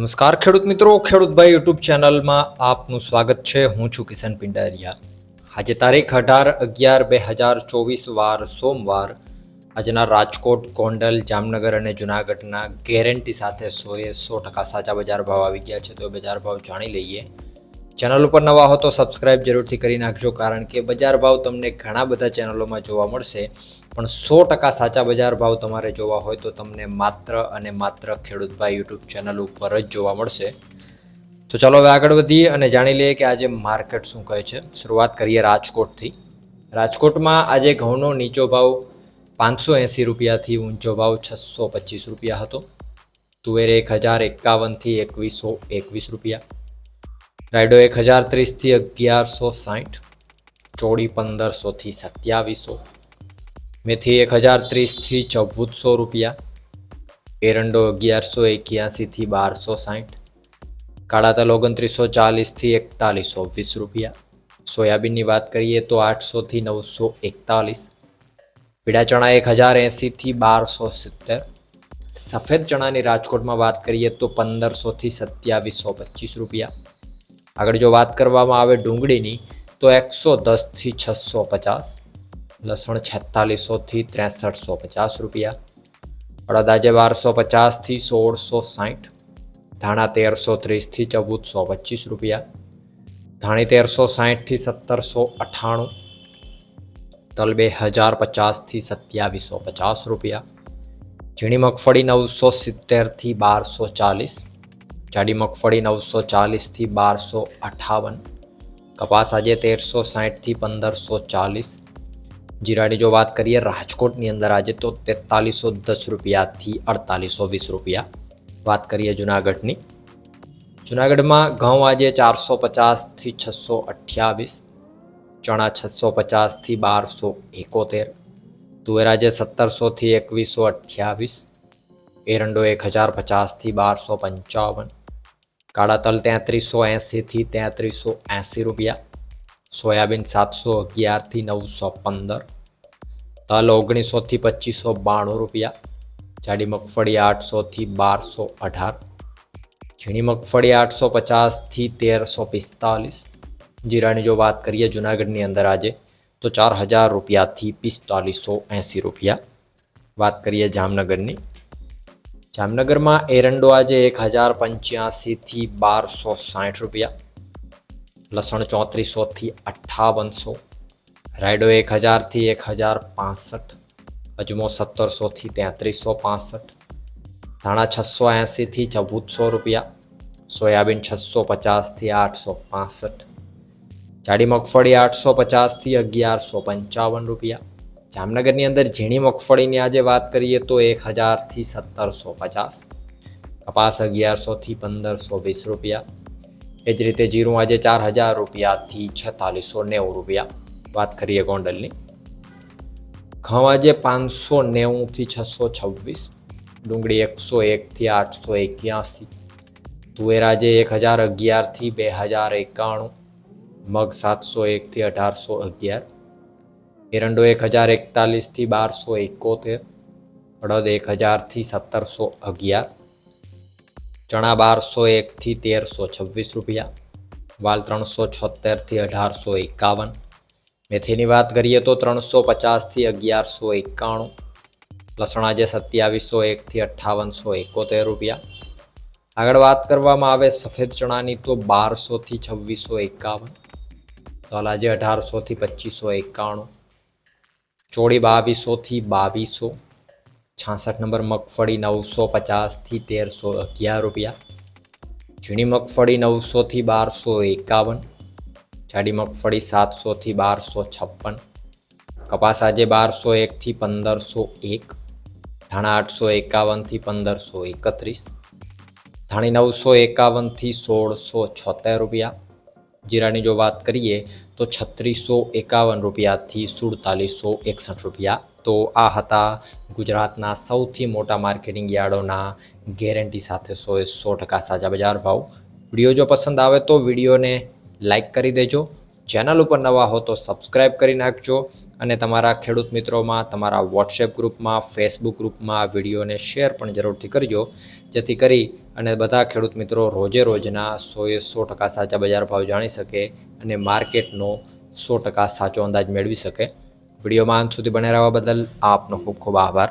નમસ્કાર ખેડૂત મિત્રો ખેડૂતભાઈ યુટ્યુબ ચેનલમાં આપનું સ્વાગત છે. હું છું કિશન પિંડારિયા. આજે તારીખ અઢાર અગિયાર બે હજાર ચોવીસ વાર સોમવાર આજના રાજકોટ, ગોંડલ, જામનગર અને જુનાગઢના ગેરંટી સાથે સોએ સો ટકા સાચા બજાર ભાવ આવી ગયા છે. તો બજાર ભાવ જાણી લઈએ. ચેનલ ઉપર નવા હો તો સબસ્ક્રાઇબ જરૂરથી કરી નાખજો, કારણ કે બજાર ભાવ તમને ઘણા બધા ચેનલોમાં જોવા મળશે. પણ સો ટકા સાચા બજાર ભાવ તમારે જોવા હોય તો તમને માત્ર અને માત્ર ખેડૂતભાઈ યુટ્યુબ ચેનલ ઉપર જ જોવા મળશે. તો ચાલો હવે આગળ વધીએ અને જાણી લઈએ કે આજે માર્કેટ શું કહે છે. શરૂઆત કરીએ રાજકોટથી. રાજકોટમાં આજે ઘઉંનો નીચો ભાવ પાંચસો એંસી રૂપિયાથી ઊંચો ભાવ છસો પચીસ રૂપિયા હતો. તુવેર એક હજાર એકાવનથી એકવીસો એકવીસ રૂપિયા. રાયડો એક હજાર ત્રીસથી અગિયારસો સાઠ ચોડી પંદરસોથી સત્યાવીસો, મેથી એક હજાર ત્રીસથી ચૌદસો રૂપિયા, એરંડો અગિયારસો એક્યાસીથી બારસો સાઠ કાળા તલ ઓગણત્રીસો ચાલીસથી એકતાલીસો વીસ રૂપિયા, સોયાબીનની વાત કરીએ તો આઠસોથી નવસો એકતાલીસ, પીળા ચણા એક હજાર એંસીથી બારસો સિત્તેર, સફેદ ચણાની રાજકોટમાં વાત કરીએ તો પંદરસોથી સત્યાવીસો પચીસ રૂપિયા આગળ જો વાત કરવામાં આવે ડુંગળીની, તો એકસો દસથી છસો પચાસ, લસણ છેતાલીસોથી ત્રેસઠસો પચાસ રૂપિયા, અડદ આજે બારસો પચાસથી સોળસો સાઠ, ધાણા તેરસો ત્રીસથી ચૌદસો પચીસ રૂપિયા, ધાણી તેરસો સાઠથી સત્તરસો અઠ્ઠાણું તલ બે હજાર પચાસથી સત્યાવીસો પચાસ રૂપિયા, ઝીણી મગફળી નવસો સિત્તેરથી બારસો ચાલીસ જાડી મગફળી નવસો ચાલીસથી બારસો અઠાવન, કપાસ આજે તેરસો સાઠથી પંદરસો ચાલીસ. જીરાની જો વાત કરીએ, રાજકોટની અંદર આજે તો તેતાલીસો દસ રૂપિયાથી અડતાલીસો વીસ રૂપિયા. વાત કરીએ જુનાગઢની. જુનાગઢમાં ઘઉં આજે ચારસો પચાસથી છસો અઠ્યાવીસ, ચણા છસો પચાસથી બારસો એકોતેર, તુવેર આજે સત્તરસોથી એકવીસો અઠ્યાવીસ, એરંડો એક હજાર પચાસથી બારસો પંચાવન કાળા તલ તેત્રીસો એંસીથી તેત્રીસો એંસી રૂપિયા સોયાબીન સાતસો અગિયારથી નવસો પંદર તલ ઓગણીસોથી પચીસો બાણું રૂપિયા જાડી મગફળી આઠસોથી બારસો અઢાર ઝીણી મગફળી આઠસો પચાસથી તેરસો પિસ્તાલીસ જીરાની જો વાત કરીએ જુનાગઢની અંદર આજે તો ચાર હજાર રૂપિયાથી પિસ્તાલીસો એંસી રૂપિયા વાત કરીએ જામનગરની જામનગરમાં એરંડો આજે એક હજાર પંચ્યાસીથી બારસો સાઠ રૂપિયા, લસણ ચોત્રીસોથી અઠ્ઠાવનસો, રાયડો એક હજારથી એક હજાર પાસઠ, અજમો સત્તરસોથી તેત્રીસો પાસઠ, ધાણા છસો એંસીથી ચૌદસો રૂપિયા, સોયાબીન છસો પચાસથી આઠસો પાસઠ, જાડી મગફળી આઠસો પચાસથી અગિયારસો પંચાવન રૂપિયા જામનગરની અંદર ઝીણી મગફળીની આજે વાત કરીએ તો એક હજારથી સત્તરસો પચાસ, કપાસ અગિયારસોથી પંદરસો વીસ રૂપિયા. એ જ રીતે જીરું આજે ચાર હજાર રૂપિયાથી છતાલીસો નેવું રૂપિયા. વાત કરીએ ગોંડલની. ઘઉં આજે પાંચસો નેવુંથી છસો છવ્વીસ, ડુંગળી એકસો એકથી આઠસો એક્યાસી, તુવેર આજે એક હજાર અગિયારથી બે હજાર એકાણું, મગ સાતસો એકથી અઢારસો અગિયાર એરંડો એક હજાર એકતાલીસથી બારસો એકોતેર, અડદ એક હજારથી સત્તરસો અગિયાર, ચણા બારસો એકથી તેરસો છવ્વીસ રૂપિયા, વાલ ત્રણસો છોતેરથી અઢારસો એકાવન, મેથીની વાત કરીએ તો ત્રણસો પચાસથી અગિયારસો એકાણું, લસણ આજે સત્યાવીસો એકથી અઠ્ઠાવનસો એકોતેર રૂપિયા. આગળ વાત કરવામાં આવે સફેદ ચણાની તો બારસોથી છવ્વીસો એકાવન તલ આજે અઢારસોથી પચીસો એકાણું ચોળી બાવીસોથી બાવીસો. છાસઠ નંબર મગફળી નવસો પચાસથી તેરસો અગિયાર રૂપિયા. ઝીણી મગફળી નવસોથી બારસો એકાવન. જાડી મગફળી સાતસોથી બારસો છપ્પન. કપાસ આજે બારસો એકથી પંદરસો એક. ધાણા આઠસો એકાવનથી પંદરસો એકત્રીસ. ધાણી નવસો એકાવનથી સોળસો છોતેર રૂપિયા. જીરાની જો વાત કરીએ તો છત્રીસો એકાવન રૂપિયાથી સુડતાલીસો એકસઠ રૂપિયા. તો આ હતા ગુજરાતના સૌથી મોટા માર્કેટિંગ યાર્ડોના ગેરંટી સાથે સો એ સો ટકા સાચા બજાર ભાવ. વીડિયો જો પસંદ આવે તો વિડીયોને લાઈક કરી દેજો. ચેનલ ઉપર નવા હો તો સબસ્ક્રાઈબ કરી નાખજો અને તમારા ખેડૂત મિત્રોમાં, તમારા વોટ્સએપ ગ્રુપમાં ફેસબુક ગ્રુપમાં વિડીયોને શેર પણ જરૂરથી કરજો. જેથી કરી અને બધા ખેડૂત મિત્રો રોજે રોજના સોએ સો ટકા સાચા બજાર ભાવ જાણી શકે અને માર્કેટનો સો ટકા સાચો અંદાજ મેળવી શકે. વિડીયોમાં અંત સુધી બને રહેવા બદલ આપનો ખૂબ ખૂબ આભાર.